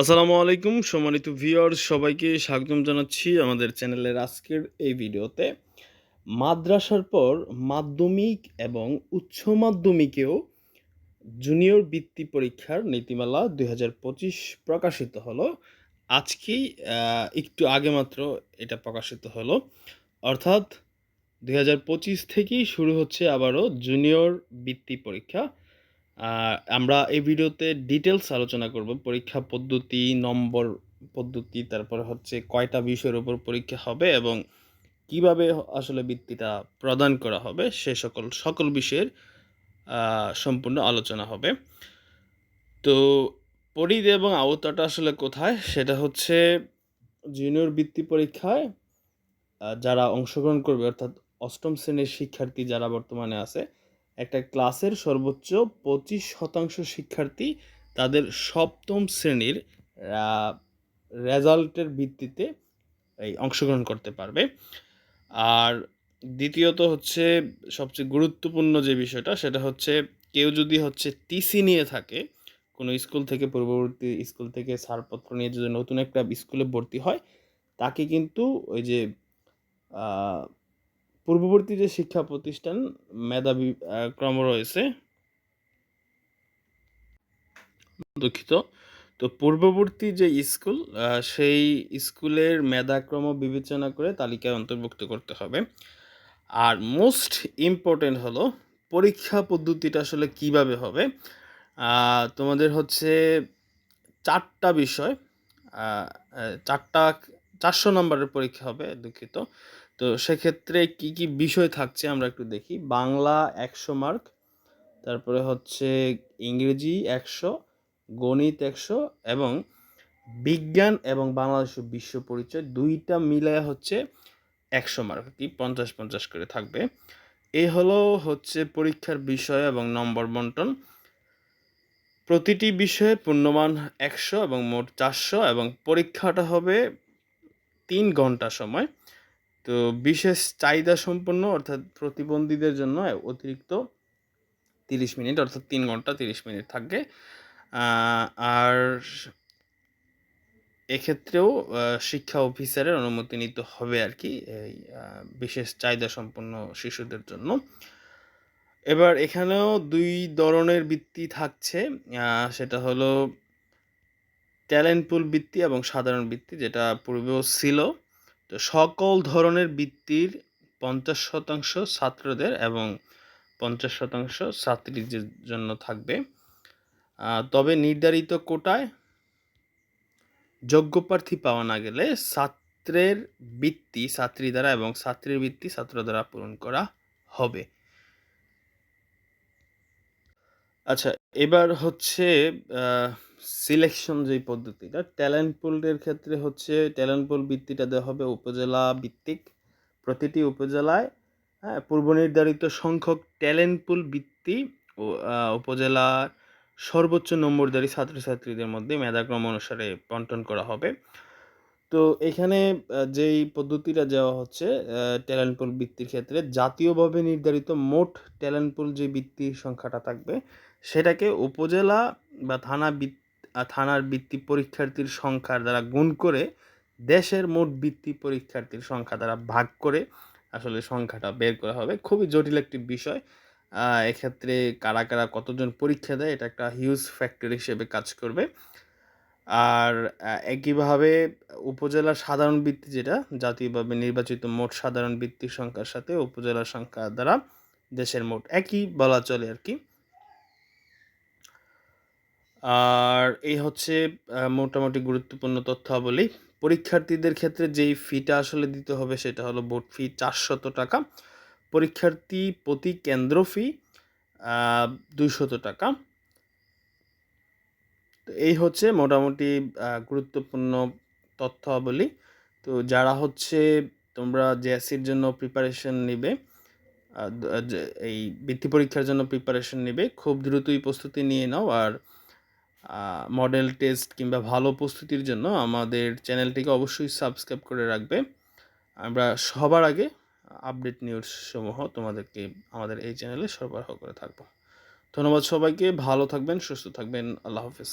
আসসালামু আলাইকুম, সম্মানিত ভিউয়ার্স সবাইকে স্বাগতম জানাচ্ছি আমাদের চ্যানেলের আজকের এই ভিডিওতে। মাদ্রাসার পর মাধ্যমিক এবং উচ্চ মাধ্যমিকেও জুনিয়র বৃত্তি পরীক্ষার নীতিমালা দু হাজার পঁচিশ প্রকাশিত হলো। আজকেই একটু আগে মাত্র এটা প্রকাশিত হলো। অর্থাৎ দুই হাজার পঁচিশ থেকেই শুরু হচ্ছে আবারও জুনিয়র বৃত্তি পরীক্ষা। আমরা এই ভিডিওতে ডিটেলস আলোচনা করব। পরীক্ষা পদ্ধতি, নম্বর পদ্ধতি, তারপর হচ্ছে কয়টা বিষয়ের উপর পরীক্ষা হবে এবং কীভাবে আসলে বৃত্তিটা প্রদান করা হবে, সে সকল সকল বিষয়ের সম্পূর্ণ আলোচনা হবে। তো পরিধি এবং আওতাটা আসলে কোথায়? সেটা হচ্ছে জুনিয়র বৃত্তি পরীক্ষায় যারা অংশগ্রহণ করবে, অর্থাৎ অষ্টম শ্রেণির শিক্ষার্থী যারা বর্তমানে আছে একটা ক্লাসের সর্বোচ্চ পঁচিশ শতাংশ শিক্ষার্থী তাদের সপ্তম শ্রেণির রেজাল্টের ভিত্তিতে এই অংশগ্রহণ করতে পারবে। আর দ্বিতীয়ত হচ্ছে, সবচেয়ে গুরুত্বপূর্ণ যে বিষয়টা, সেটা হচ্ছে কেউ যদি হচ্ছে টিসি নিয়ে থাকে, কোনো স্কুল থেকে, পূর্ববর্তী স্কুল থেকে ছাড়পত্র নিয়ে যদি নতুন একটা স্কুলে ভর্তি হয়, তাকে কিন্তু ওই যে পূর্ববর্তী যে শিক্ষা প্রতিষ্ঠান মেধাবী ক্রম রয়েছে, দুঃখিত। তো পূর্ববর্তী যে স্কুল সেই স্কুলের মেধাক্রম বিবেচনা করে তালিকায় অন্তর্ভুক্ত করতে হবে। আর মোস্ট ইম্পর্টেন্ট হলো পরীক্ষা পদ্ধতিটা আসলে কীভাবে হবে? তোমাদের হচ্ছে চারটা বিষয় চারটা, চারশো নম্বরের পরীক্ষা হবে, দুঃখিত। তো সেক্ষেত্রে কি কি বিষয় থাকছে আমরা একটু দেখি। বাংলা একশো মার্ক, তারপরে হচ্ছে ইংরেজি একশো, গণিত একশো এবং বিজ্ঞান এবং বাংলাদেশ বিশ্ব পরিচয় দুইটা মিলায় হচ্ছে একশো মার্ক, কি পঞ্চাশ পঞ্চাশ করে থাকবে। এই হলো হচ্ছে পরীক্ষার বিষয় এবং নম্বর বন্টন। প্রতিটি বিষয়ে পূর্ণমান একশো এবং মোট চারশো এবং পরীক্ষাটা হবে তিন ঘণ্টা সময়। তো বিশেষ চাহিদা সম্পন্ন, অর্থাৎ প্রতিবন্ধীদের জন্য অতিরিক্ত তিরিশ মিনিট, অর্থাৎ তিন ঘণ্টা তিরিশ মিনিট থাকবে আর এক্ষেত্রেও শিক্ষা অফিসারের অনুমতি নিতে হবে আর কি, এই বিশেষ চাহিদা সম্পন্ন শিশুদের জন্য। এবার এখানেও দুই ধরনের বৃত্তি থাকছে সেটা হলো ট্যালেন্ট পুল বৃত্তি এবং সাধারণ বৃত্তি, যেটা পূর্বেও ছিল। তো সকল ধরনের বৃত্তির পঞ্চাশ শতাংশ ছাত্রদের এবং পঞ্চাশ শতাংশ ছাত্রীদের জন্য থাকবে। তবে নির্ধারিত কোটায় যোগ্য প্রার্থী পাওয়া না গেলে ছাত্রের বৃত্তি, ছাত্রী দ্বারা এবং ছাত্রীর বৃত্তি ছাত্র দ্বারা পূরণ করা হবে। আচ্ছা এবার হচ্ছে সিলেকশন যে পদ্ধতিটা ট্যালেন্ট পুলের ক্ষেত্রে হচ্ছে ট্যালেন্ট পুল বৃত্তিটা দেওয়া হবে উপজেলা ভিত্তিক। প্রতিটি উপজেলায় হ্যাঁ পূর্ব নির্ধারিত সংখ্যক ট্যালেন্ট পুল বৃত্তি উপজেলার সর্বোচ্চ নম্বরধারী ছাত্রছাত্রীদের মধ্যে মেধাক্রম অনুসারে বন্টন করা হবে। তো এখানে যেই পদ্ধতিটা দেওয়া হচ্ছে ট্যালেন্ট পুল বৃত্তির ক্ষেত্রে জাতীয়ভাবে নির্ধারিত মোট ট্যালেন্ট পুল যে বৃত্তির সংখ্যাটা থাকবে সেটাকে উপজেলা বা থানা বৃত- আহ, থানার বৃত্তি পরীক্ষার্থীর সংখ্যার দ্বারা গুণ করে দেশের মোট বৃত্তি পরীক্ষার্থীর সংখ্যা দ্বারা ভাগ করে আসলে সংখ্যাটা বের করা হবে। খুবই জটিল একটি বিষয়। এক্ষেত্রে কারা কারা কতজন পরীক্ষা দেয়, এটা একটা হিউজ ফ্যাক্টর হিসেবে কাজ করবে। আর একইভাবে উপজেলার সাধারণ বৃত্তি যেটা, জাতীয়ভাবে নির্বাচিত মোট সাধারণ বৃত্তির সংখ্যার সাথে উপজেলার সংখ্যা দ্বারা দেশের মোট একই বলা চলে আর কি। আর এই হচ্ছে মোটামুটি গুরুত্বপূর্ণ তথ্যাবলী। পরীক্ষার্থীদের ক্ষেত্রে যেই ফিটা আসলে দিতে হবে সেটা হলো বোর্ড ফি চারশত টাকা, পরীক্ষার্থী প্রতি কেন্দ্র ফি দুইশত টাকা। তো এই হচ্ছে মোটামুটি গুরুত্বপূর্ণ তথ্যাবলী। তো যারা হচ্ছে তোমরা জেএসসির জন্য প্রিপারেশন নেবে এই বৃত্তি পরীক্ষার জন্য প্রিপারেশন নেবে, খুব দ্রুতই প্রস্তুতি নিয়ে নাও। আর মডেল টেস্ট কিংবা ভালো প্রস্তুতির জন্য আমাদের চ্যানেলটিকে অবশ্যই সাবস্ক্রাইব করে রাখবে। আমরা সবার আগে আপডেট নিউজ সমূহ তোমাদেরকে আমাদের এই চ্যানেলে সরবরাহ করে থাকব। ধন্যবাদ সবাইকে, ভালো থাকবেন, সুস্থ থাকবেন, আল্লাহ হাফিজ।